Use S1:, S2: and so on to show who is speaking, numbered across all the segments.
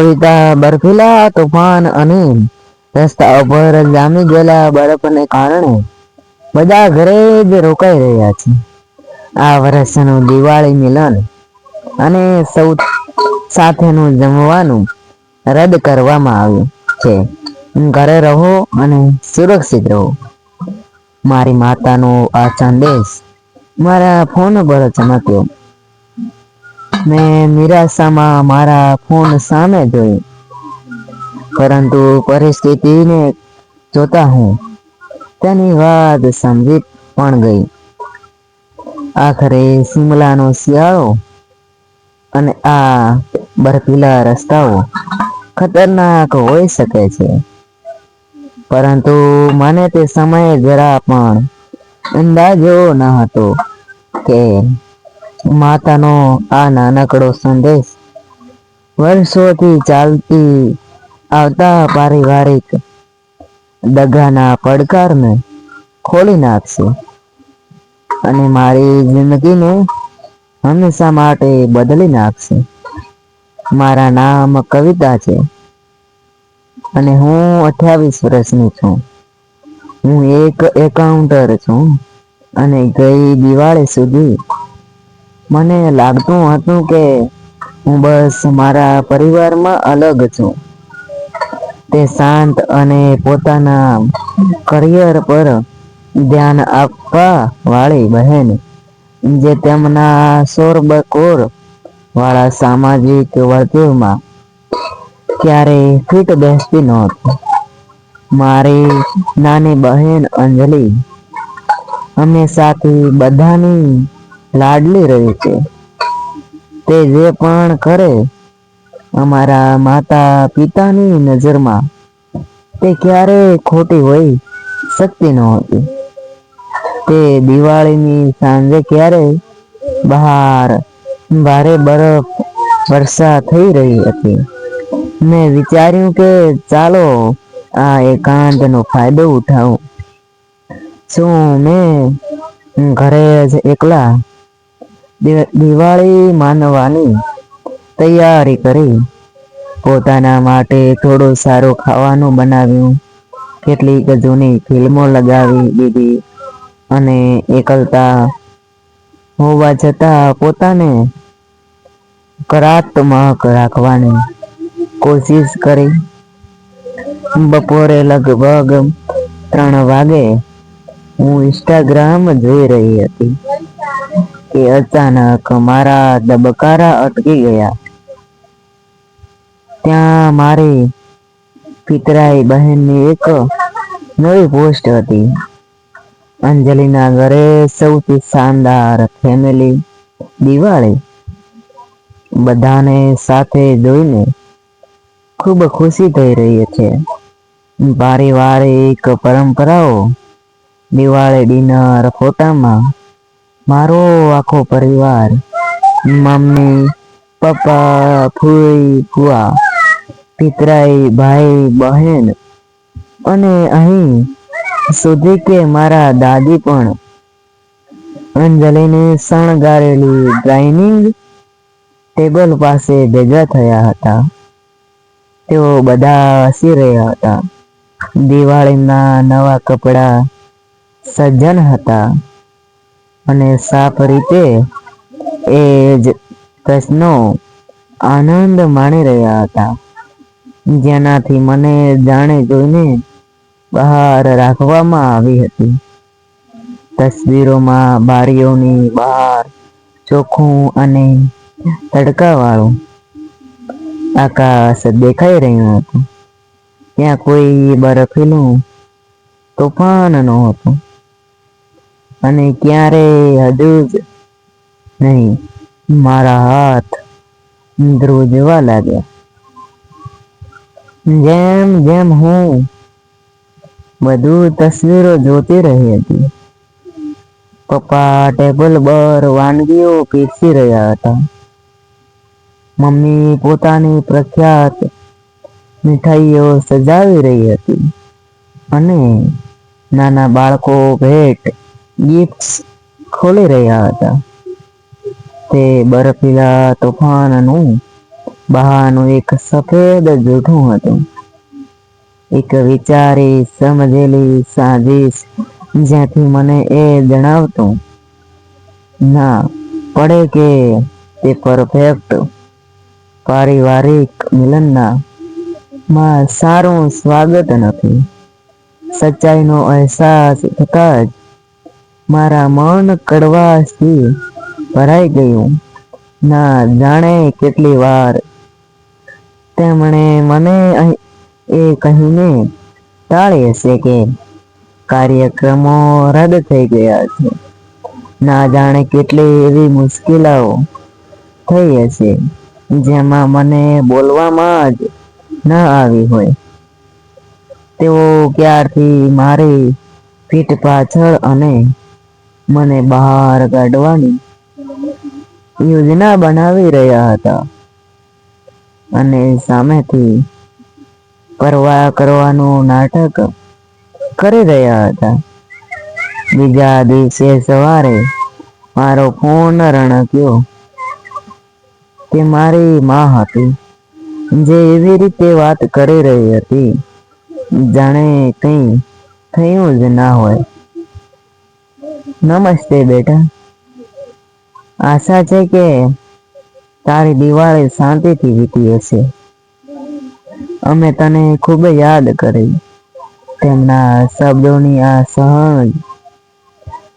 S1: કવિતા બરફીલા, તોફાન અને રસ્તા ઉપર જામી ગયેલા બરફને કારણે બધા ઘરે જ રોકાઈ રહ્યા છે. આ વર્ષનું દિવાળી મિલન અને સૌ સાથેનું જમવાનું રદ કરવામાં આવ્યું છે. ઘરે રહો અને સુરક્ષિત રહો. મારી માતાનો આ સંદેશ મારા ફોન પર ચમક્યો. મેં નિરાશામાં મારા ફોન સામે જોયું. પરંતુ પરિસ્થિતિને જોતા હું તેની વાત સમજી પણ ગઈ. આખરે શિમલાનો શિયાળો અને આ બરફીલા રસ્તાઓ ખતરનાક હોઈ શકે છે. પરંતુ મને તે સમયે જરા પણ અંદાજો ન હતો કે માતાનો આ નાનકડો સંદેશ વર્ષોથી ચાલતી આવતા પારિવારિક દગાના પડકારને ખોલી નાખશે. અને મારી જિંદગીને હંમેશા માટે બદલી નાખશે. મારા નામ કવિતા છે. અને હું અઠ્યાવીસ વર્ષની છું. હું એક એકાઉન્ટર છું. અને ગઈ દિવાળી સુધી મને લાગતું હતું કે હું બસ મારા પરિવારમાં અલગ છું. તે શાંત અને પોતાના કરિયર પર ધ્યાન આપવા વાળી બહેન, જે તેમના સોરબકોર વાળા સામાજિક વર્તુળમાં ક્યારેય ફીટ બેસતી નહોતી. મારી નાની બહેન અંજલિ હંમેશાથી બધાની લાડલી રહી છે. તે જે પણ કરે અમારા માતા પિતાની નજરમાં તે ક્યારેય ખોટી હોય શકતી નહોતી તે દિવાળીની સાંજે ક્યારેય બહાર ભારે બરફ વર્ષા થઈ રહી હતી. મેં વિચાર્યું કે ચાલો આ એકાંતનો ફાયદો ઉઠાવું. શું મેં ઘરે જ એકલા દિવાળી માનવાની તૈયારી કરી. પોતાના માટે થોડું સારું ખાવાનું બનાવ્યું. કેટલીક જૂની ફિલ્મો લગાવી દીધી અને એકલતા હોવા છતાં પોતાને કરાત્મક રાખવાની કોશિશ કરી. બપોરે લગભગ ત્રણ વાગે હું ઇન્સ્ટાગ્રામ જોઈ રહી હતી. કે અચાનક મારા દબકારા અટકી ગયા. ત્યાં મારી પિતરાઈ બહેનની એક નવી પોસ્ટ હતી. અંજલિના ઘરે સૌથી શાનદાર ફેમિલી દિવાળી. બધાને સાથે જોઈને ખૂબ ખુશી થઈ રહી છે. પારિવારિક પરંપરાઓ દિવાળી ડિનર ફોટામાં મારો આખો પરિવાર, મમ્મી, પપ્પા, ફૂઈ, ફુવા, પિતરાઈ, ભાઈ, બહેન અને અહીં સુધી કે મારા દાદી પણ અંજલિને શણગારેલી ડાઇનિંગ ટેબલ પાસે ભેગા થયા હતા. તેઓ બધા હસી રહ્યા હતા. દિવાળીના નવા કપડાં સજ્જન હતા. અને સાફ રીતે એ જ પ્રશ્નો આનંદ માણી રહ્યા હતા. જેનાથી મને જાણે જોઈને બહાર રાખવામાં આવી હતી. તસવીરોમાં બારીઓની બહાર ચોખ્ખું અને તડકાવાળું આકાશ દેખાઈ રહ્યું હતું. ત્યાં કોઈ બરફીલું તોફાન નહોતું. અને ક્યારે હજુ નહીં, મારા હાથ ધ્રુજવા લાગ્યા. જેમ જેમ હું બધું તસવીરો જોતી રહી હતી, પપ્પા ટેબલ પર વાનગીઓ પીરસી રહ્યા હતા. મમ્મી પોતાની પ્રખ્યાત મીઠાઈઓ સજાવી રહી હતી અને નાના બાળકો ભેટ ગિફ્ટ્સ ખોલી રહ્યા હતા. તે બરફીલા તોફાનનું બહારનું એક સફેદ જૂઠું હતું. એક વિચારી સમજેલી સાજીશ જ્યાંથી મને એ જણાવતું, ના, પડે કે તે પરફેક્ટ, પારિવારિક મિલનના માં સારું સ્વાગત નથી. સચ્ચાઈનો અહેસાસ થતા જ મારા મન કડવાશથી ભરાઈ ગયું. ના જાણે કેટલી વાર. તેમણે મને એ કહીને ટાળી હશે કે કાર્યક્રમો રદ થઈ ગયા છે. ના જાણે કેટલી એવી મુશ્કેલીઓ થઈ હશે, જેમાં મને બોલવામાં જ ન આવી હોય. તેઓ ક્યારથી મારી પીઠ પાછળ અને મને બહાર કાઢવાની યોજના બનાવી રહ્યા હતા. અને સામેથી પરવા કરવાનું નાટક કરી રહ્યા હતા. બીજા દિવસે સવારે મારો ફોન રણક્યો તે મારી માં હતી, જે એવી રીતે વાત કરી રહી હતી. જાણે કંઈ થયું જ ના હોય. નમસ્તે બેટા. આશા છે કે તારી દિવાળી શાંતિથી વીતી હશે. અમે તને ખૂબ યાદ કરી. તેમના શબ્દોની આ સહજ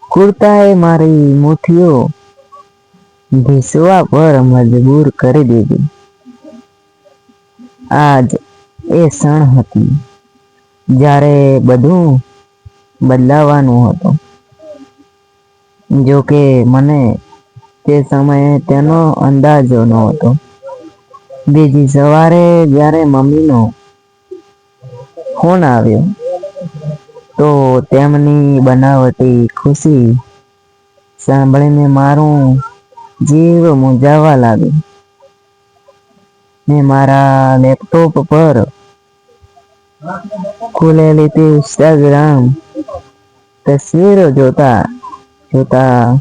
S1: કુર્તાએ મારી મુઠ્ઠીઓ ભીસવા પર મજબૂર કરી દીધી. આજ એ ક્ષણ હતી જ્યારે બધું બદલાવાનું હતું. જો કે મને તે સમયે તેનો અંદાજો નહોતો બીજી સવારે જ્યારે મમ્મીનો ફોન આવ્યો, તો તેમની બનાવટી ખુશી સાંભળીને મારું જીવ મૂંઝાવા લાગ્યું. મેં મારા લેપટોપ પર ખુલેલી તે ઇન્સ્ટાગ્રામ તસવીરો જોતા જોતા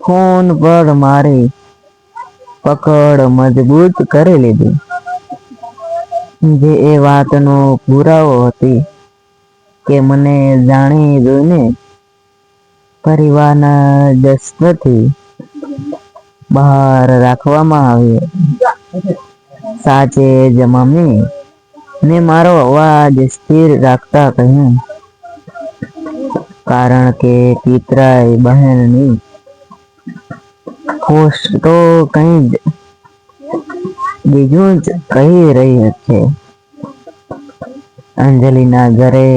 S1: ફોન પર મારી પકડ મજબૂત કરી લીધી. જે એ વાતનો પુરાવો હતી કે મને જાણી જોઈને પરિવારના જસ્વથી બહાર રાખવામાં આવ્યો. સાચે જ મમ્મી ને મારો અવાજ સ્થિર રાખતા કહ્યું કારણ કે પિતરાય બહેનની પોસ્ટ તો કંઈ જ, બીજું જ કહી રહી છે અંજલિના ઘરે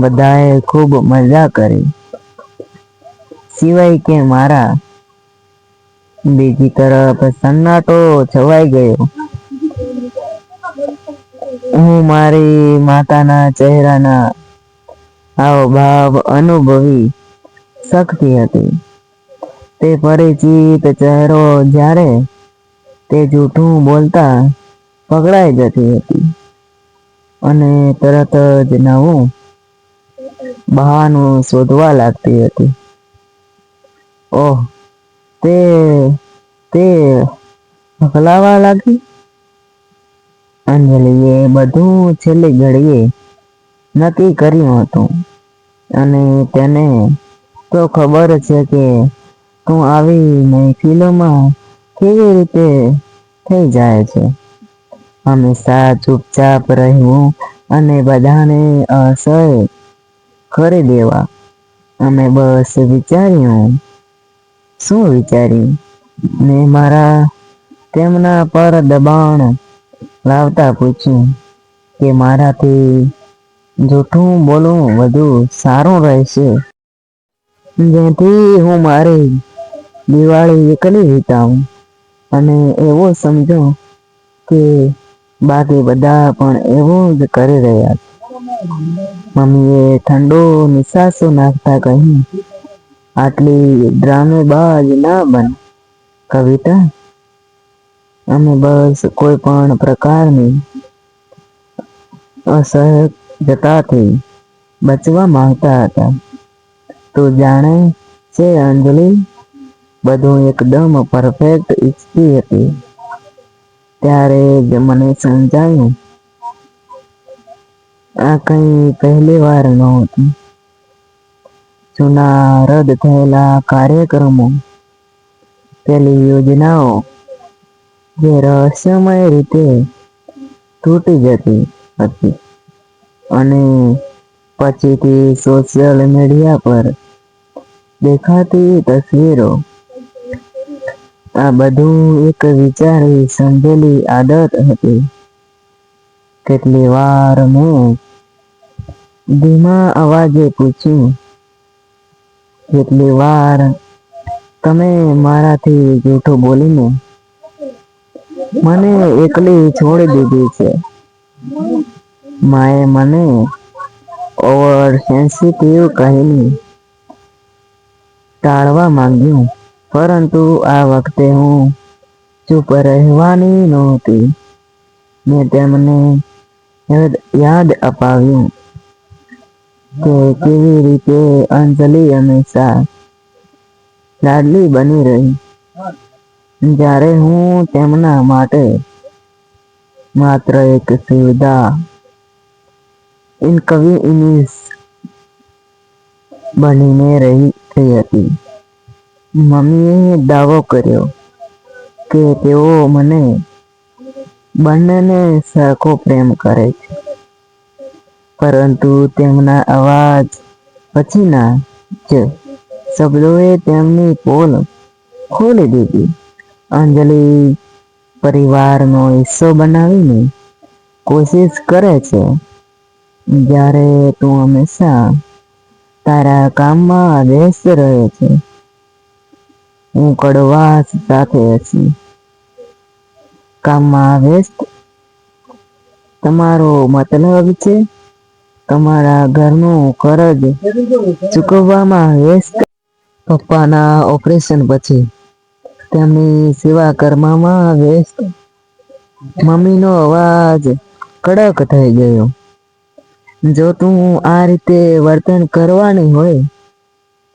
S1: બધાએ ખૂબ મજા કરી. સિવાય કે મારા બીજી તરફ સન્નાટો છવાઈ ગયો. હું મારી માતાના ચહેરાના હાવભાવ અનુભવી શકતી હતી. તે પરિચિત ચહેરો જ્યારે તે જૂઠું બોલતા પકડાઈ જતી હતી અને તરત જ નવું બહાનું શોધવા લાગતી હતી. ઓહ, તે તે હકલાવા લાગી? અંજલિએ બધું છેલ્લી ઘડીએ નક્કી કર્યું હતું. અને તેને તો ખબર છે કે તું આવી મહેફિલોમાં કેવી રીતે થઈ જાય છે. હંમેશા ચૂપચાપ રહેવું અને બધાને અસહ્ય કરી દેવા. અમે બસ વિચાર્યું, શું વિચાર્યું? ને મારા તેમના પર દબાણ લાવતા પૂછ્યું કે મારાથી જૂઠું બોલું વધુ સારું રહેશે. જેથી હું મારી દિવાળી એકલી વિતાવું. અને એવો સમજો કે બાકી બધા પણ એવું જ કરી રહ્યા છે. મમ્મીએ ઠંડો નિશાસો નાખતા કહ્યું, આટલી ડ્રામેબાજ ના બન, કવિતા. અમે બસ કોઈ પણ પ્રકારની અસહજતાથી બચવા માંગતા હતા. તો જાણે છે, અંજલિ? બધું એકદમ પરફેક્ટ ઈચ્છતી હતી. ત્યારે જ મને સમજાયું. આ કઈ પહેલી વાર નહોતું. જૂના રદ થયેલા કાર્યક્રમો પેલી યોજનાઓ જે રહસ્યમય રીતે તૂટી જતી હતી. અને પછીથી સોશિયલ મીડિયા પર દેખાતી તસવીરો. આ બધું એક વિચારી સમજેલી આદત હતી. કેટલી વાર મેં ધીમા અવાજે પૂછ્યું, કેટલી વાર તમે મારાથી જૂઠું બોલીને મને એકલી છોડી દીધી છે? માએ મને ઓવર સેન્સિટિવ કહીને ટાળવા માંગ્યું પરંતુ આ વખતે હું ચૂપ રહેવાની નહોતી મેં તેમને યાદ અપાવ્યું કે કેવી રીતે અંજલિ હંમેશા લાડલી બની રહી. જ્યારે હું તેમના માટે માત્ર એક સુવિધા ઇનકન્વીનિયન્સ બનીને રહી થઈ હતી મમ્મીએ દાવો કર્યો કે તેઓ મને બંનેને સરખો પ્રેમ કરે છે પરંતુ તેમના અવાજ પછીના જ શબ્દોએ તેમની પોલ ખોલી દીધી અંજલિ પરિવારનો હિસ્સો બનાવીને કોશિશ કરે છે જ્યારે તું હંમેશા તારા કામમાં વ્યસ્ત રહે છે, હું કડવાશ સાથે હશી કામમાં વ્યસ્ત? તમારો મતલબ છે, તમારા ઘરનું કરજ ચૂકવવામાં વ્યસ્ત? પપ્પાના ઓપરેશન પછી તેમની સેવા કરવામાં વ્યસ્ત? મમ્મીનો અવાજ કડક થઈ ગયો. જો તું આ રીતે વર્તન કરવાની હોય,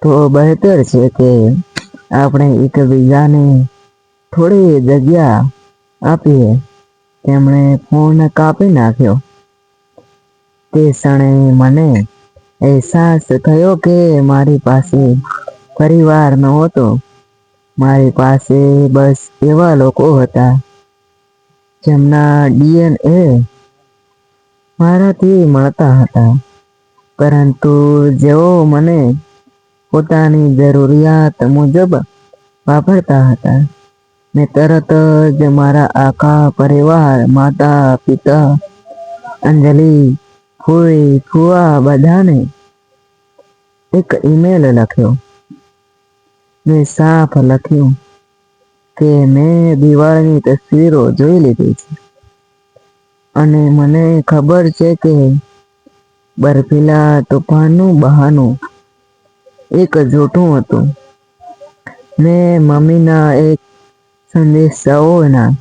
S1: તો બહેતર છે કે આપણે એકબીજાને થોડી જગ્યા આપીએ. તેમણે ફોન કાપી નાખ્યો. તે ક્ષણે મને અહેસાસ થયો કે મારી પાસે પરિવાર નહોતો. મારી પાસે બસ એવા લોકો હતા, જેમના ડીએનએ મારાથી મળતા હતા. પરંતુ જેઓ મને પોતાની જરૂરિયાત મુજબ વાપરતા હતા ને તરત જ મારા આખા પરિવાર, માતા, પિતા, અંજલિ, ફૂઈ, ફુવા બધાને એક ઈમેલ લખ્યો. મેં સાફ લખ્યું કે મેં દિવાળીની તસવીરો જોઈ લીધી છે. અને મને ખબર છે કે બર્ફીલા તોફાનનું બહાનું એક જૂઠું હતું. મેં મમ્મીના એક સંદેશાઓના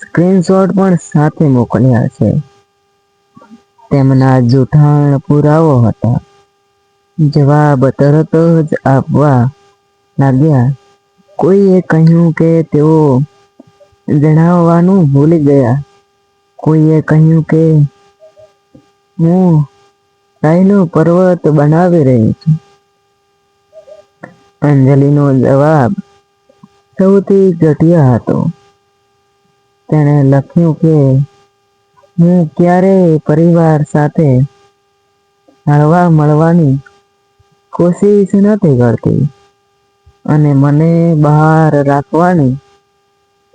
S1: સ્ક્રીનશોટ પણ સાથે મોકલ્યા છે. તેમના જૂઠાણ પુરાવો હતા. જવાબ તરત જ આપવા લાગ્યા. કોઈએ કહ્યું કે તેઓ જણાવવાનું ભૂલી ગયા. કોઈએ કહ્યું કે, હું રાઈનો પર્વત બનાવી રહી છું. અંજલિનો જવાબ સૌથી ઘટિયા હતો. તેણે લખ્યું કે, હું ક્યારેય પરિવાર સાથે હળવા મળવાની કોશિશ નથી કરતી અને મને બહાર રાખવાની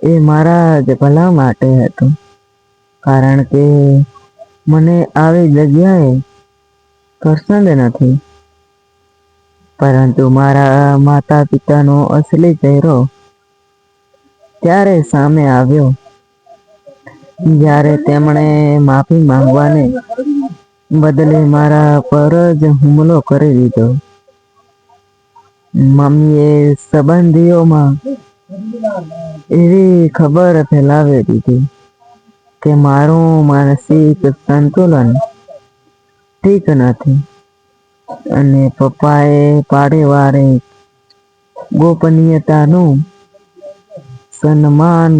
S1: એ મારા જ ભલા માટે હતું. કારણ કે મને આવી જગ્યાએ પસંદ નથી. પરંતુ મારા માતા પિતાનો અસલી ચહેરો ત્યારે સામે આવ્યો, જ્યારે તેમણે માફી માંગવાને બદલે મારા પર જ હુમલો કરી દીધો. મમ્મીએ સંબંધીઓમાં એવી ખબર ફેલાવી દીધી. કે મારું માનસિક સંતુલન ઠીક નથી. અને પપ્પાએ પારિવારિક ગોપનીયતાનું સન્માન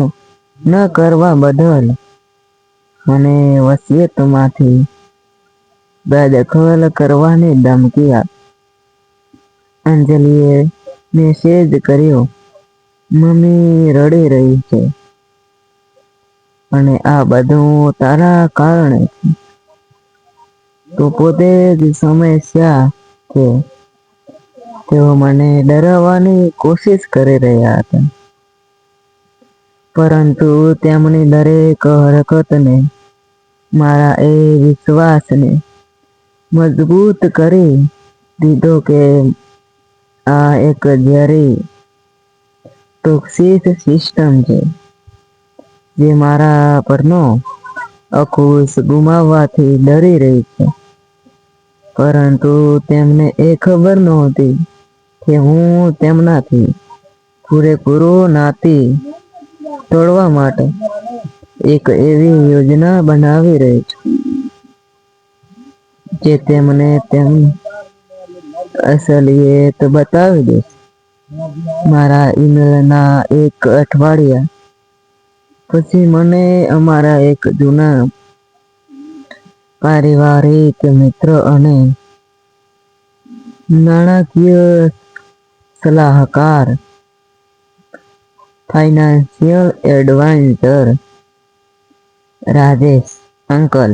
S1: ન કરવા બદલ મને વસિયતમાંથી બેદખલ કરવાની ધમકી આપી. અંજલિએ મેસેજ કર્યો, મમ્મી રડી રહી છે. અને આ બધું તારા કારણે તો પોતે જ સમસ્યા છે. તેઓ મને ડરાવવાની કોશિશ કરી રહ્યા હતા. પરંતુ તેમની દરેક હરકતને મારા એ વિશ્વાસને મજબૂત કરી દીધો કે આ એક ઝેરી ટોક્સિક સિસ્ટમ છે. જે મારા પરનો અખુશ ગુમાવવાથી ડરી રહી છે. પરંતુ તેમને એ ખબર નહોતી કે હું તેમનાથી પૂરેપૂરો નાતી તોડવા માટે એક એવી યોજના બનાવી રહી છું જે તેમને તેમની અસલિયત બતાવી દે. મારા ઈમેલના એક અઠવાડિયા પછી મને અમારા એક જૂના પારિવારિક મિત્ર અને નાણાકીય સલાહકાર ફાઇનાન્શિયલ એડવાઇઝર રાજેશ અંકલ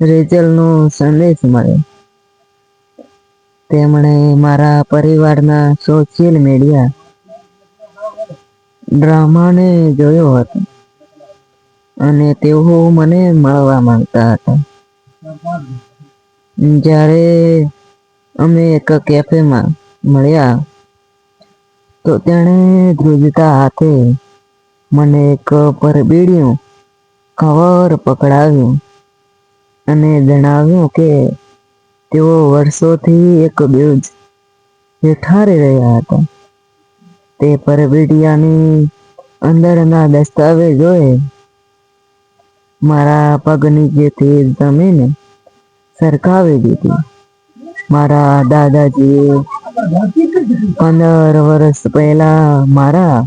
S1: રેચલનો સંદેશ મળ્યો. તેમણે મારા પરિવારના સોશિયલ મીડિયા ડ્રામાને જોયો હતો. અને તેઓ મને મળવા માંગતા હતા. જ્યારે અમે એક કેફેમાં મળ્યા, તો તેણે ધ્રુજતા હાથે મને એક પરબીડિયું કવર પકડાવ્યું અને જણાવ્યું કે તેઓ વર્ષોથી એક બ્યુજ બેઠારી રહ્યા હતા. તે પરબીડિયાની અંદરના દસ્તાવેજોએ મારા પગ નીચેથી જમીને સરકાવી દીધી. મારા દાદાજીએ પંદર વર્ષ પહેલા મારા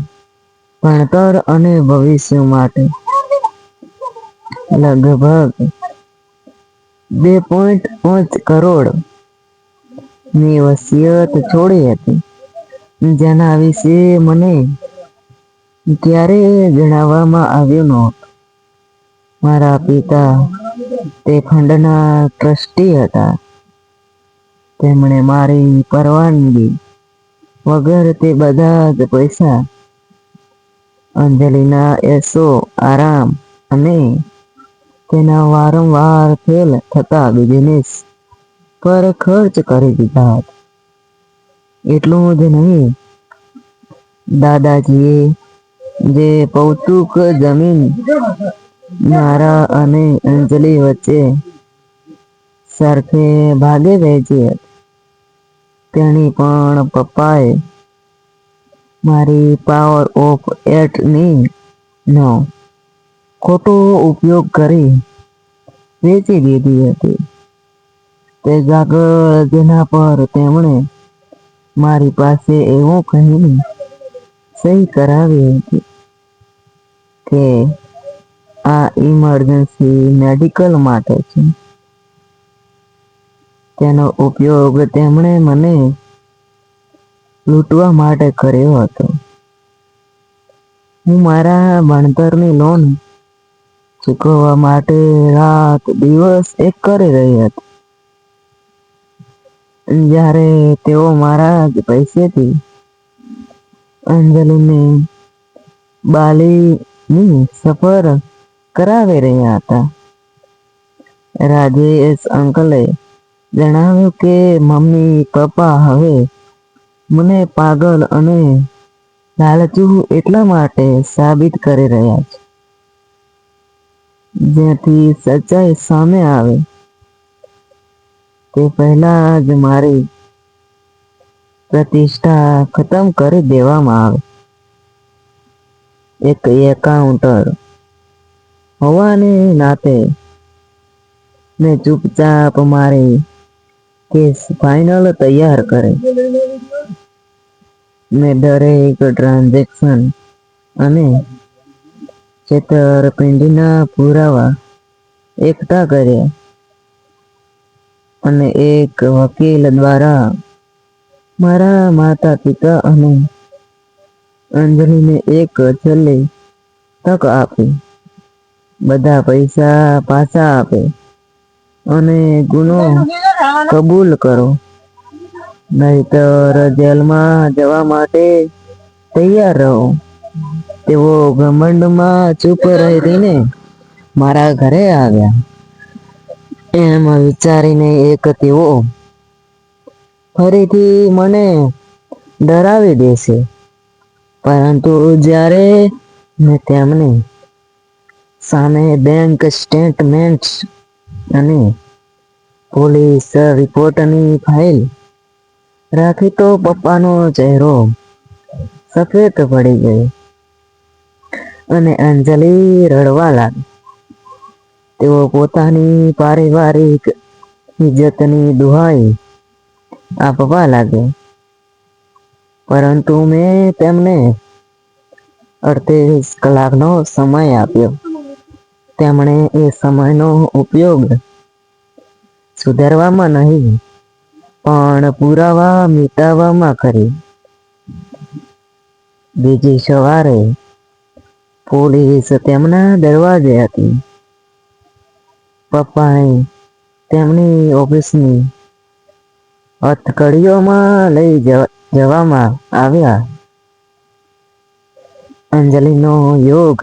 S1: ભણતર અને ભવિષ્ય માટે લગભગ બે પોઈન્ટ પાંચ કરોડની વસિયત છોડી હતી. જેના વિશે મને. ક્યારે જણાવવામાં આવ્યું ન મારા પિતા તે ફંડના ટ્રસ્ટી હતા. તેમણે મારી પરવાનગી વગર તે બધા જ પૈસા, અંજલિના એસો, આરામ અને તેના વારંવાર ફેલ થતા બિઝનેસ પર ખર્ચ કરી દીધા હતા. એટલું જ નહીં. દાદાજીએ જે કૌતુક જમીન મારા અને અંજલિ વચ્ચે સરખે ભાગે વહેંચી હતી. તેની પણ પપ્પાએ મારી પાવર ઓફ એટની નો ખોટો ઉપયોગ કરી વેચી દીધી હતી. તે કાગળ જેના પર તેમણે મારી પાસે એવું કહીને સહી કરાવી હતી કે આ ઇમરજન્સી મેડિકલ માટે છે. તેનો ઉપયોગ તેમણે મને લૂંટવા માટે કર્યો હતો. હું મારા ભણતરની લોન ચૂકવવા માટે રાત દિવસ એક કરી રહી હતી. જ્યારે તેઓ મારા જ પૈસેથી અંજલિને બાલીની સફર કરાવી રહ્યા હતા. રાજેશ અંકલે જણાવ્યું કે, મમ્મી, પપ્પા, હવે મને પાગલ અને લાલચુ એટલા માટે સાબિત કરી રહ્યા છે. જ્યાંથી સચ્ચાઈ સામે આવે. તે પહેલા જ મારી પ્રતિષ્ઠા ખતમ કરી દેવામાં આવે એક એકાઉન્ટર હોવાને નાતે મેં ચૂપચાપ મારી કેસ ફાઇનલ તૈયાર કરે મેં દરેક ટ્રાન્ઝેક્શન અને છેતરપિંડીના પુરાવા એકઠા કર્યા અને એક વકીલ દ્વારા મારા માતા પિતા અને અંજલિને એક છેલ્લી તક આપી. બધા પૈસા પાછા આપે અને ગુનો કબૂલ કરો. નહીતર જેલમાં જવા માટે તૈયાર રહો. તેઓ ઘમંડમાં ચૂપ રહીને મારા ઘરે આવ્યા. એમ વિચારીને એક તેઓ ફરીથી મને ડરાવી દેશે. પરંતુ જ્યારે મેં તેમને સામે બેંક સ્ટેટમેન્ટ્સ અને પોલીસ રિપોર્ટની ફાઇલ રાખી તો પપ્પાનો ચહેરો સફેદ પડી ગયો અને અંજલિ રડવા લાગી. તેઓ પોતાની પારિવારિક ઇજ્જતની દુહાઈ આપવા લાગ્યા પરંતુ મેં તેમને અડતીસ કલાકનો સમય આપ્યો. તેમણે એ સમયનો ઉપયોગ સુધારવામાં નહીં, પણ પુરાવા મિટાવવામાં કરી બીજી સવારે પોલીસ તેમના દરવાજે હતી. પપ્પાએ તેમની ઓફિસની હથકડીઓમાં લઈ જવામાં આવ્યા. અંજલિનો યોગ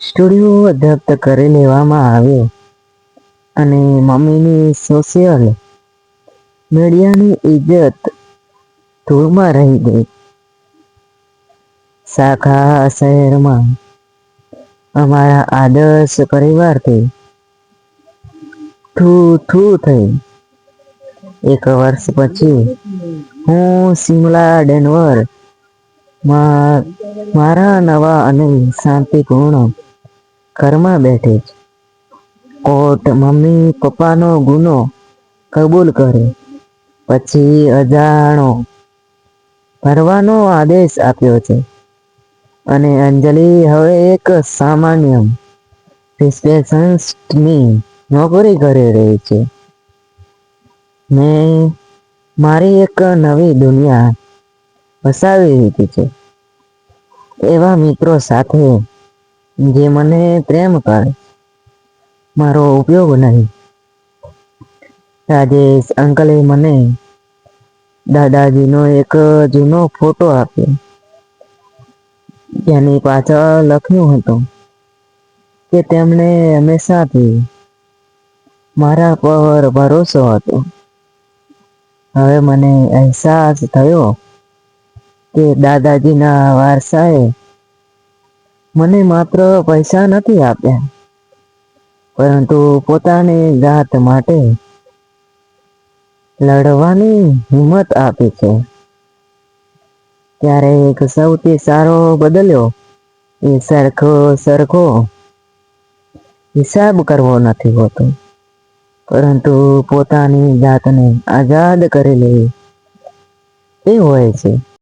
S1: સ્ટુડિયો જપ્ત કરી લેવામાં આવ્યો અને મમ્મીની સોશિયલ મીડિયાની ઇજ્જત ધૂળમાં રહી ગઈ. શાખા શહેરમાં અમારા આદર્શ પરિવારથી થૂ થૂ થઈ. એક વર્ષ પછી હું સિમલા ડેનવર મારા નવા અને શાંતિપૂર્ણ ઘરમાં બેઠી જ. કોર્ટ મમ્મી, પપ્પાનો ગુનો કબૂલ કરે. પછી અજાણો ભરવાનો આદેશ આપ્યો છે. અને અંજલિ હવે એક સામાન્ય રિસેપ્શનિસ્ટની નોકરી કરી રહી છે. મેં મારી એક નવી દુનિયા વસાવી દીધી છે. એવા મિત્રો સાથે જે મને પ્રેમ કરે. મારો ઉપયોગ નહીં. રાજેશ અંકલે મને દાદાજીનો એક જૂનો ફોટો આપ્યો. જેની પાછળ લખ્યું હતું કે, તેમને હંમેશાથી મારા પર ભરોસો હતો. હવે મને અહેસાસ થયો કે દાદાજીના વારસાએ મને માત્ર પૈસા નથી આપ્યા, પરંતુ પોતાની જાત માટે લડવાની હિંમત આપી છે. ત્યારે એક સૌથી સારો બદલ્યો એ સરખો સરખો હિસાબ કરવો નથી હોતો. પરંતુ પોતાની જાતને આઝાદ કરી લેવી એ હોય છે.